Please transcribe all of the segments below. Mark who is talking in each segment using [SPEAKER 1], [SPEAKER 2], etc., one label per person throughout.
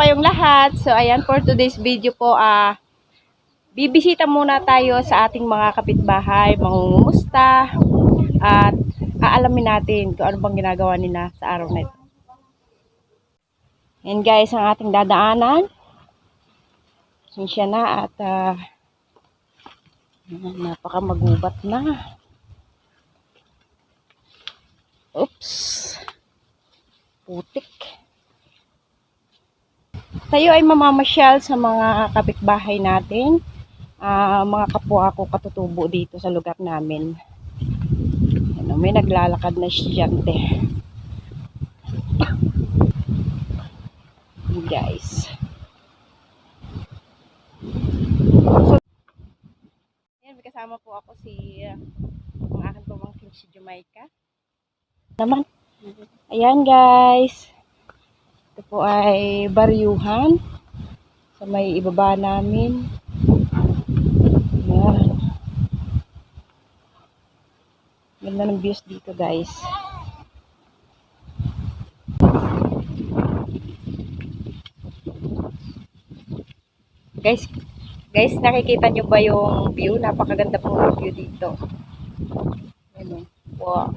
[SPEAKER 1] kayong lahat. So, ayan, for today's video po, ah, bibisita muna tayo sa ating mga kapitbahay, mangungumusta, at aalamin natin kung ano bang ginagawa nila sa araw na ito. Yan guys, ang ating dadaanan. Sinsya na at ah, napaka magubat na. Oops. Putik. Tayo ay mamamasyal sa mga kapitbahay natin. ah, mga kapwa ko katutubo dito sa lugar namin. Ano, may naglalakad na estudyante. Guys. So, Ayan, kasama po ako si uh, ang aking pamangkin si Jamaica. Naman. Ayan guys. Ito po ay baryuhan. Sa may ibaba namin. Ayan. Ganda ng views dito guys. Guys, guys, nakikita nyo ba yung view? Napakaganda po ng view dito. Ano? Wow.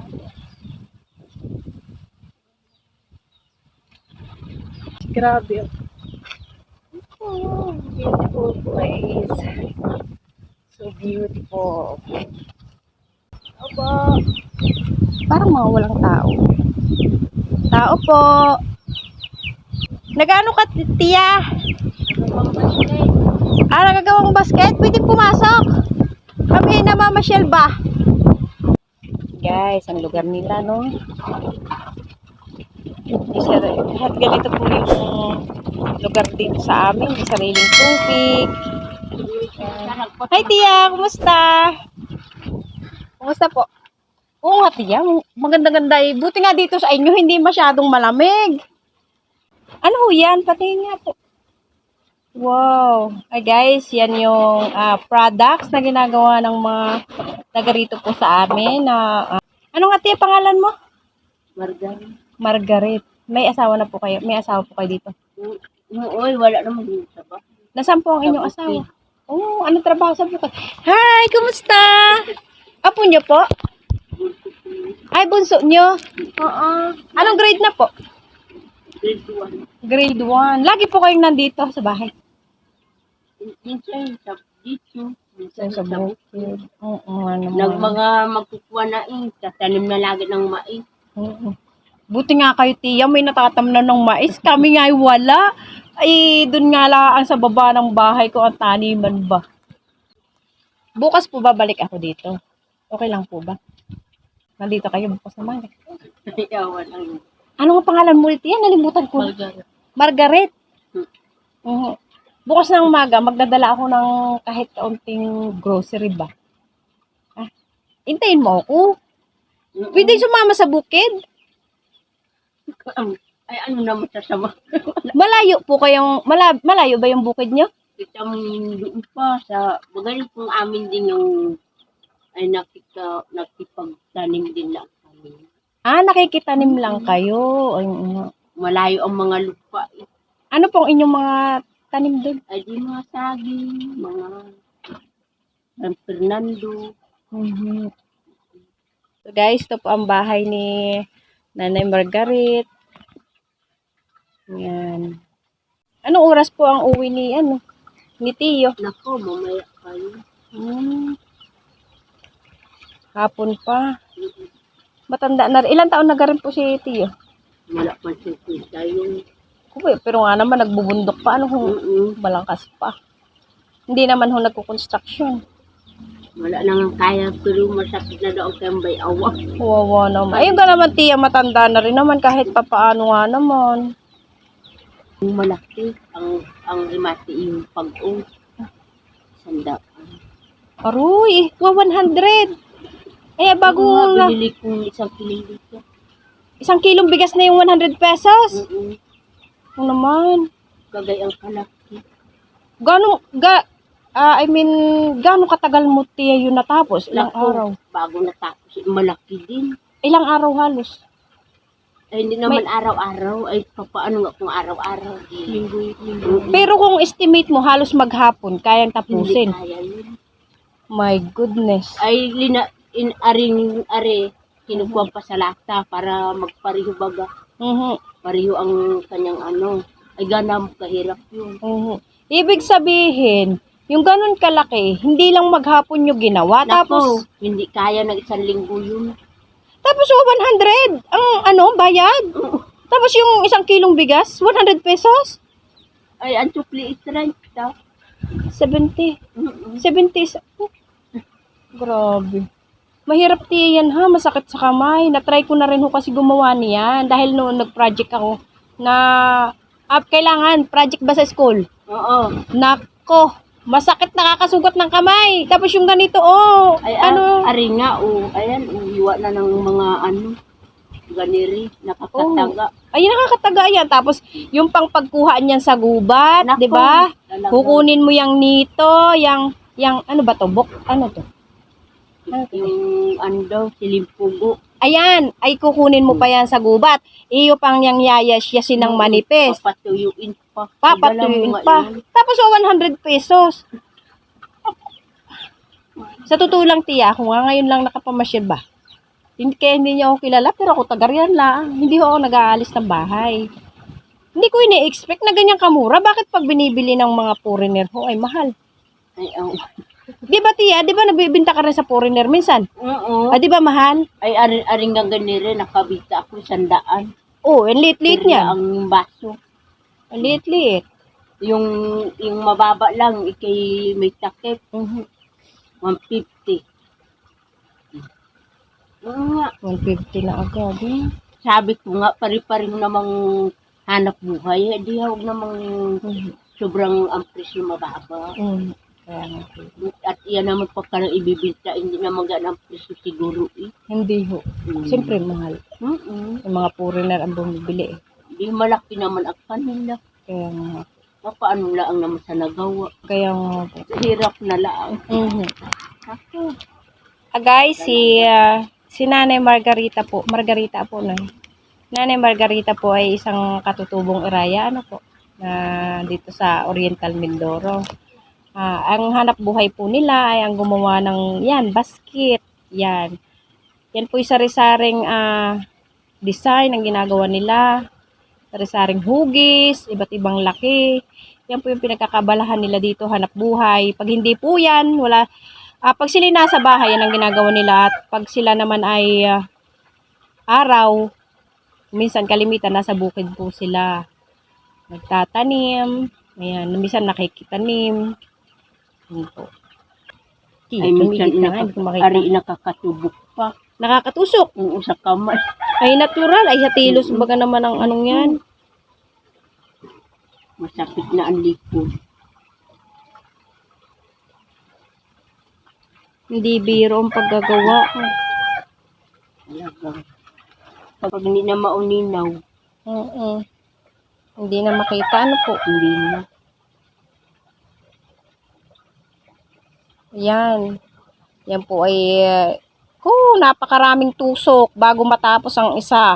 [SPEAKER 1] Grabe. Oh, beautiful place. So beautiful. Aba. Parang mga walang tao. Tao po. Nagano ka, tiya? Ah, nagagawang basket? Pwede pumasok. Kami namamasyal ba? Guys, ang lugar nila, no? Lahat ganito po yung lugar din sa amin. May sariling tubig. Hi, Tia! Kumusta? Kumusta po? Oo nga, Tia. Maganda-ganda eh. Buti nga dito sa inyo, hindi masyadong malamig. Ano ho yan? Patingin nga po. Wow. Ay guys, yan yung ah, products na ginagawa ng mga taga rito po sa amin. Na, ah, ano nga Tia, pangalan mo?
[SPEAKER 2] Margarin.
[SPEAKER 1] Margaret. May asawa na po kayo. May asawa po kayo dito.
[SPEAKER 2] Uy, wala naman yung ba?
[SPEAKER 1] Nasaan po ang inyong
[SPEAKER 2] Sa
[SPEAKER 1] asawa? Oh, ano trabaho sa bukid? Hi, kumusta? Apo niyo po? Ay, bunso niyo? Oo. Anong grade na po?
[SPEAKER 2] Grade 1.
[SPEAKER 1] Grade 1. Lagi po kayong nandito sa bahay.
[SPEAKER 2] Minsan sa dito. Minsan
[SPEAKER 1] Sa bukid. Oo, ano
[SPEAKER 2] Nag mga magkukuha na eh. Tatanim na lagi ng mais.
[SPEAKER 1] Oo. Buti nga kayo, tiya, may natatamnan ng mais. Kami nga ay wala. Ay, dun nga lang sa baba ng bahay ko ang taniman ba. Bukas po babalik ako dito. Okay lang po ba? Nandito kayo bukas naman.
[SPEAKER 2] Yawa lang.
[SPEAKER 1] Ano nga pangalan mo ulit yan? Nalimutan ko. Margaret.
[SPEAKER 2] Hmm.
[SPEAKER 1] Oo. Bukas ng umaga, magdadala ako ng kahit kaunting grocery ba? Ah, intayin mo ako. Pwede sumama sa bukid.
[SPEAKER 2] Ay, ano naman sasama?
[SPEAKER 1] Malayo po kayong, mala, malayo ba yung bukid nyo?
[SPEAKER 2] Kita mo doon pa sa bagay kung amin din yung ay nakita nakipagtanim din lang kami.
[SPEAKER 1] Ah, nakikitanim lang kayo. Ay.
[SPEAKER 2] Malayo ang mga lupa. eh.
[SPEAKER 1] ano pong inyong mga tanim doon?
[SPEAKER 2] Ay di mga saging, mga San Fernando.
[SPEAKER 1] Mhm. So guys, ito po ang bahay ni Nanay Margaret. Yan. Anong oras po ang uwi ni ano? Ni Tiyo?
[SPEAKER 2] Nako, mamaya kayo.
[SPEAKER 1] Hmm. Hapon pa. Matanda na rin. Ilan taon na rin po si Tiyo?
[SPEAKER 2] Wala pa kita yung
[SPEAKER 1] Kuya, pero nga naman nagbubundok pa. Ano kung
[SPEAKER 2] mm
[SPEAKER 1] malangkas pa? Hindi naman ho nagko-construction.
[SPEAKER 2] Wala nang kaya pero masakit na daw kayang bay awa.
[SPEAKER 1] Wawa naman. Ayun ka naman, Tiya, matanda na rin naman kahit papaano nga naman.
[SPEAKER 2] Yung malaki, ang ang rimati yung pag-o. Sandaan.
[SPEAKER 1] Aroy, wa 100. Eh, bago
[SPEAKER 2] Bago
[SPEAKER 1] na,
[SPEAKER 2] binili kong isang kililito.
[SPEAKER 1] isang kilong bigas na yung 100 pesos.
[SPEAKER 2] Mm-mm.
[SPEAKER 1] Ano naman?
[SPEAKER 2] Kagay ang kalaki.
[SPEAKER 1] Gano'ng, ga, ah, I mean, gano'ng katagal mo, Tiya, yun natapos? Ilang
[SPEAKER 2] Nako,
[SPEAKER 1] araw?
[SPEAKER 2] Bago natapos, malaki din.
[SPEAKER 1] Ilang araw halos?
[SPEAKER 2] Ay, hindi naman araw-araw. Ay, papaano nga kung araw-araw? Linggo, linggo.
[SPEAKER 1] Pero kung estimate mo, halos maghapon, kayang
[SPEAKER 2] Hindi
[SPEAKER 1] tapusin.
[SPEAKER 2] kaya yun.
[SPEAKER 1] My goodness.
[SPEAKER 2] Ay, lina, in, aring, are, kinukuha pa sa lata para magpariho baga.
[SPEAKER 1] Mhm.
[SPEAKER 2] Pariho ang kanyang ano. Ay, ganam, kahirap yun.
[SPEAKER 1] Mhm. Ibig sabihin, yung ganun kalaki, hindi lang maghapon yung ginawa. Tapos,
[SPEAKER 2] Tapos, hindi kaya ng isang linggo yun.
[SPEAKER 1] tapos oh, 100 ang ano, bayad. Tapos yung isang kilong bigas, 100 pesos?
[SPEAKER 2] Ay, ang supli is right daw.
[SPEAKER 1] 70.
[SPEAKER 2] Mm-mm.
[SPEAKER 1] 70. sa- oh, Grabe. Mahirap tiyan ha, masakit sa kamay. Na-try ko na rin ho kasi gumawa niyan. Dahil noon nag-project ako na up kailangan, project ba sa school?
[SPEAKER 2] Oo.
[SPEAKER 1] Nako, masakit nakakasugat ng kamay. Tapos yung ganito, oh,
[SPEAKER 2] Ay,
[SPEAKER 1] ano,
[SPEAKER 2] ano? Ari nga, oh. Ayan, oh, iwa na ng mga ano. Ganiri, nakakataga.
[SPEAKER 1] ay nakakataga yan. Tapos yung pang pagkuha niyan sa gubat, 'di ba? Kukunin mo yung nito, yang yang ano ba to? Bok, ano to?
[SPEAKER 2] Yung ano daw, silimpugo.
[SPEAKER 1] Ayan, ay kukunin mo pa yan sa gubat. Iyo pang yang yayas-yasin ng manipis.
[SPEAKER 2] Papatuyuin pa.
[SPEAKER 1] Papatuyuin pa. Tapos oh, 100 pesos. Sa totoo lang, tiya, ako nga ngayon lang nakapamasyal ba? Hindi, kaya hindi niya ako kilala, pero ako taga-riyan lang. Hindi ako nag-aalis ng bahay. Hindi ko ini-expect na ganyan kamura. Bakit pag binibili ng mga foreigner ho ay mahal?
[SPEAKER 2] Ay, oh.
[SPEAKER 1] Di ba tiya? Di ba nabibinta ka rin sa foreigner minsan?
[SPEAKER 2] Oo.
[SPEAKER 1] Ah, di ba mahal?
[SPEAKER 2] Ay, aring, aring nga ganiri, nakabita ako sandaan.
[SPEAKER 1] Oh, ang liit-liit niya.
[SPEAKER 2] Ang baso.
[SPEAKER 1] Ang liit-liit.
[SPEAKER 2] Yung, yung mababa lang, ikay may takip.
[SPEAKER 1] Mhm.
[SPEAKER 2] 150. Oo nga.
[SPEAKER 1] 150 na agad. Eh.
[SPEAKER 2] Sabi ko nga, pari-paring namang hanap buhay. Eh, di huwag namang
[SPEAKER 1] Mhm.
[SPEAKER 2] sobrang ang presyo mababa.
[SPEAKER 1] Mm. Kaya.
[SPEAKER 2] At iyan naman pagka nang ibibinta, hindi naman ganang presyo siguro eh.
[SPEAKER 1] Hindi ho.
[SPEAKER 2] Mm.
[SPEAKER 1] Siyempre mahal.
[SPEAKER 2] Mm-mm.
[SPEAKER 1] Yung mga foreigner ang bumibili eh.
[SPEAKER 2] Di malaki naman ang kanila.
[SPEAKER 1] Kaya nga.
[SPEAKER 2] Paano lang naman sa nagawa.
[SPEAKER 1] Kaya nga po.
[SPEAKER 2] Hirap na lang.
[SPEAKER 1] Mhm.
[SPEAKER 2] Ako.
[SPEAKER 1] Ah, guys, si, ah, si Nanay Margarita po. Margarita po na. Nanay Margarita po ay isang katutubong iraya. Ano po? Na dito sa Oriental Mindoro. Ah, ang hanap buhay po nila ay ang gumawa ng yan, basket. Yan. Yan po yung sari-saring ah, design ang ginagawa nila. Sari-saring hugis, iba't ibang laki. Yan po yung pinagkakabalahan nila dito, hanap buhay. Pag hindi po yan, wala, Ah, pag sila nasa bahay, yan ang ginagawa nila. At pag sila naman ay ah, araw, minsan kalimitan nasa bukid po sila. Nagtatanim. Ayan, minsan nakikitanim. Yan po. Di,
[SPEAKER 2] Ay, minsan
[SPEAKER 1] tumigit na nga, hindi ko makita.
[SPEAKER 2] ari nakakatubok pa.
[SPEAKER 1] Nakakatusok.
[SPEAKER 2] Oo, sa kamay.
[SPEAKER 1] Ay, natural. Ay, hatilos. Baga naman ang anong yan.
[SPEAKER 2] Masakit na ang likod.
[SPEAKER 1] Hindi biro ang paggagawa.
[SPEAKER 2] Talaga. Pag hindi na mauninaw,
[SPEAKER 1] Oo. Hindi na makita. Ano po?
[SPEAKER 2] hindi na.
[SPEAKER 1] Yan. Yan po ay uh, ko napakaraming tusok bago matapos ang isa.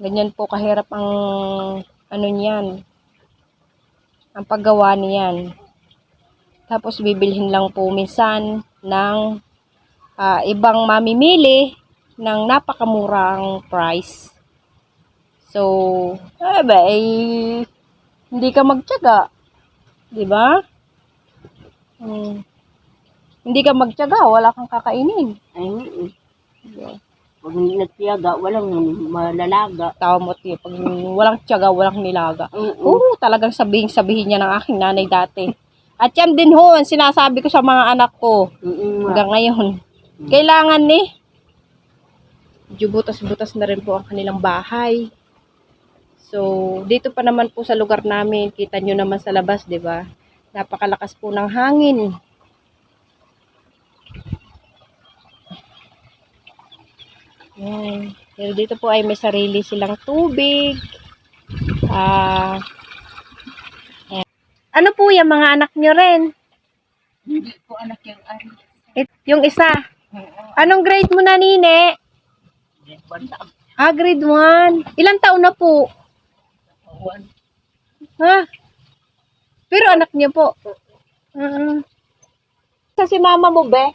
[SPEAKER 1] Ganyan po kahirap ang ano niyan. Ang paggawa niyan. Tapos bibilhin lang po minsan ng ah, ibang mamimili ng napakamurang price. So, eh ba, eh, hindi ka magtiyaga. 'Di ba? Hmm. Hindi ka magtiyaga, wala kang kakainin.
[SPEAKER 2] Ay, oo.
[SPEAKER 1] Yeah.
[SPEAKER 2] Pag hindi nagtiyaga, walang malalaga.
[SPEAKER 1] Tao mo tiyo, pag walang tiyaga, walang nilaga.
[SPEAKER 2] Oo.
[SPEAKER 1] Oo, talagang sabihin sabihin niya ng aking nanay dati. At yan din ho, ang sinasabi ko sa mga anak ko
[SPEAKER 2] nga.
[SPEAKER 1] hanggang ngayon. Kailangan ni medyo butas-butas na rin po ang kanilang bahay. So, dito pa naman po sa lugar namin, kita nyo naman sa labas, di ba? Napakalakas po ng hangin. Yan. Pero dito po ay may sarili silang tubig. Ah. ayan. ano po yung mga anak nyo rin?
[SPEAKER 2] Hindi ko anak yung ari.
[SPEAKER 1] It, yung isa. Anong grade mo na, Nine? Ah, grade 1. Ilang taon na po?
[SPEAKER 2] One.
[SPEAKER 1] Ha? Pero anak niyo po. Mm. Sa si mama mo, be?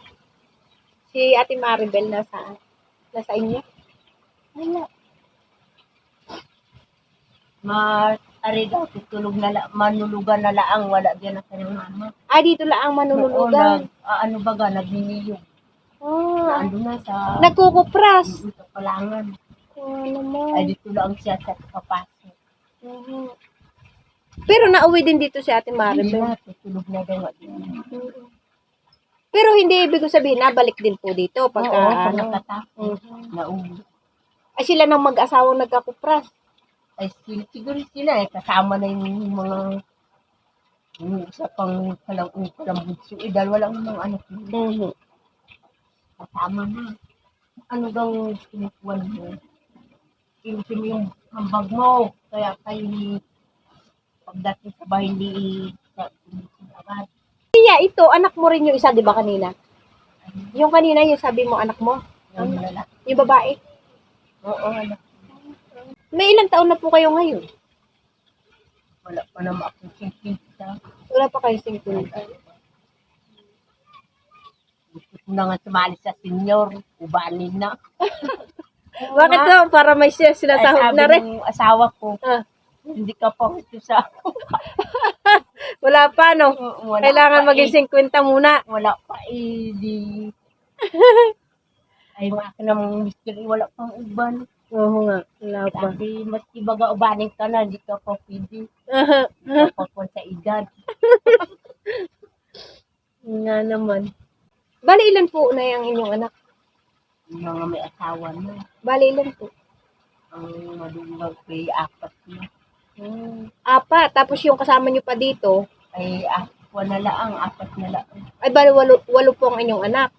[SPEAKER 1] Si Ate Maribel nasa nasa inyo? Wala.
[SPEAKER 2] Ma, ari daw, tutulog na la, manulugan na laang, wala din na kanyang mama.
[SPEAKER 1] Ah, dito lang ang
[SPEAKER 2] Oo, nag, ah, ano baga, nagniniyog.
[SPEAKER 1] Ah,
[SPEAKER 2] Ando na sa,
[SPEAKER 1] nagkukupras.
[SPEAKER 2] sa palangan.
[SPEAKER 1] Oh, naman.
[SPEAKER 2] Ay, dito lang siya sa kapasok.
[SPEAKER 1] Mhm. Pero nauwi din dito si Ate
[SPEAKER 2] Hindi
[SPEAKER 1] Maribel.
[SPEAKER 2] na, tutulog na daw.
[SPEAKER 1] Mhm. Pero hindi ibig sabihin na balik din po dito pagka
[SPEAKER 2] Oo, pag
[SPEAKER 1] ano.
[SPEAKER 2] nakatapos,
[SPEAKER 1] Mhm.
[SPEAKER 2] nauwi.
[SPEAKER 1] Ay sila nang mag-asawang nagkakupras.
[SPEAKER 2] Ay, siguro, siguro sila eh, kasama na yung mga yung isa pang kalang kalang bunso. Eh, dahil walang mga anak nila.
[SPEAKER 1] Mhm.
[SPEAKER 2] Kasama na. Ano daw kinukuhan mo? Kinukuhan mo yung hambag mo. Kaya kayo ni pagdating sa bahay hindi sa agad.
[SPEAKER 1] Kaya ito, anak mo rin yung isa, di ba kanina? Yung kanina, yung sabi mo anak mo,
[SPEAKER 2] Yung lalaki.
[SPEAKER 1] yung babae.
[SPEAKER 2] Oo, anak.
[SPEAKER 1] May ilang taon na po kayo ngayon?
[SPEAKER 2] Wala pa naman sinkita.
[SPEAKER 1] Wala pa kayo 50.
[SPEAKER 2] Gusto ko na nga sumali sa senior. Ubanin na.
[SPEAKER 1] Bakit daw? Para may sinasahod
[SPEAKER 2] sabi
[SPEAKER 1] na rin.
[SPEAKER 2] ng asawa ko,
[SPEAKER 1] Ah,
[SPEAKER 2] hindi ka pa gusto sa
[SPEAKER 1] wala pa, no?
[SPEAKER 2] Wala
[SPEAKER 1] Kailangan
[SPEAKER 2] pa
[SPEAKER 1] maging 50 muna.
[SPEAKER 2] wala pa eh, di. Ay, wala ka namang mystery, wala pang uban.
[SPEAKER 1] Oo nga, wala pa.
[SPEAKER 2] Sabi, mas ibaga ubanin ka na, hindi ka pa pwede. Hindi ka pa sa edad.
[SPEAKER 1] nga naman. Bali, ilan po na yung inyong anak?
[SPEAKER 2] Yung mga may asawa na,
[SPEAKER 1] Bali, ilan po?
[SPEAKER 2] ang madungag ko ay apat na.
[SPEAKER 1] Hmm. Apat. Tapos yung kasama nyo pa dito,
[SPEAKER 2] Ay, apat na laang, apat na laang.
[SPEAKER 1] ay bali, walo, walo po ang inyong anak.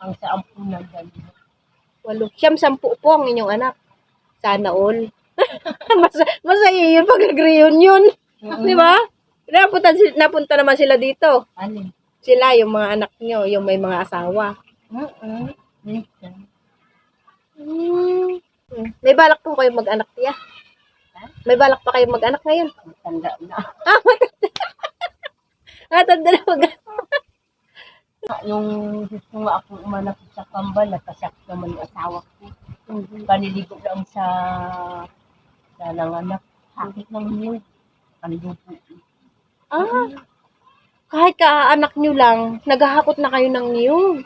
[SPEAKER 2] Ang sa ampunan dali.
[SPEAKER 1] Walo. Siyam, sampu po ang inyong anak. Sana all. Mas, masaya yun pag nag-reunion. Di ba? Napunta, napunta naman sila dito.
[SPEAKER 2] Alin?
[SPEAKER 1] Sila, yung mga anak nyo, yung may mga asawa.
[SPEAKER 2] Mm-mm. Minsan.
[SPEAKER 1] Hmm. May balak po kayo mag-anak, tiya. May balak pa kayo mag-anak ngayon.
[SPEAKER 2] Tanda na.
[SPEAKER 1] Ah, tanda na mag
[SPEAKER 2] Yung gusto nga akong umanap sa kambal, nakasak naman yung asawa ko. Paniligo lang sa sa nanganak. Sakit ng niyog. Ang dupo.
[SPEAKER 1] Ah, kahit ka-anak nyo lang, naghahakot na kayo ng niyog.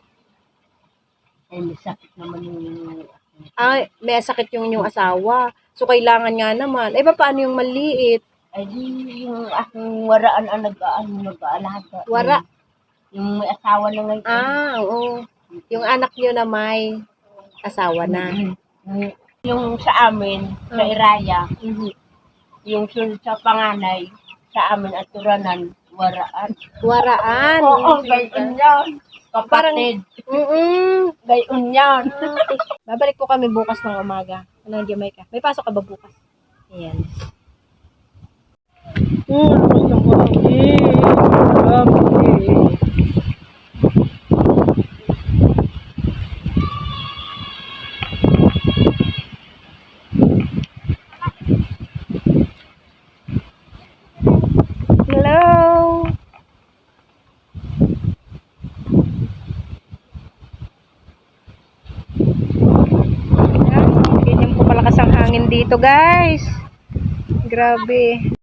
[SPEAKER 2] Ay, may sakit naman yung
[SPEAKER 1] Ay, may sakit yung inyong asawa. So, kailangan nga naman. Eh, paano yung maliit?
[SPEAKER 2] ay di yung aking waraan ang nag-ano, nag-aalaga.
[SPEAKER 1] Wara?
[SPEAKER 2] Yung may asawa na ngayon.
[SPEAKER 1] Ah, oo. Yung anak nyo na may asawa na.
[SPEAKER 2] Mm. Yung sa amin, sa
[SPEAKER 1] Mm.
[SPEAKER 2] Iraya,
[SPEAKER 1] Mhm.
[SPEAKER 2] yung sa panganay, sa amin at turanan, waraan.
[SPEAKER 1] Waraan.
[SPEAKER 2] Oo, gayon yan. Kapatid,
[SPEAKER 1] Mm-mm.
[SPEAKER 2] gayon yan.
[SPEAKER 1] Babalik po kami bukas ng umaga. Ng Jamaica. May pasok ka ba bukas? Ayan. Hmm, gusto ko. Eh, grabe. Hello. Dito, guys. Grabe.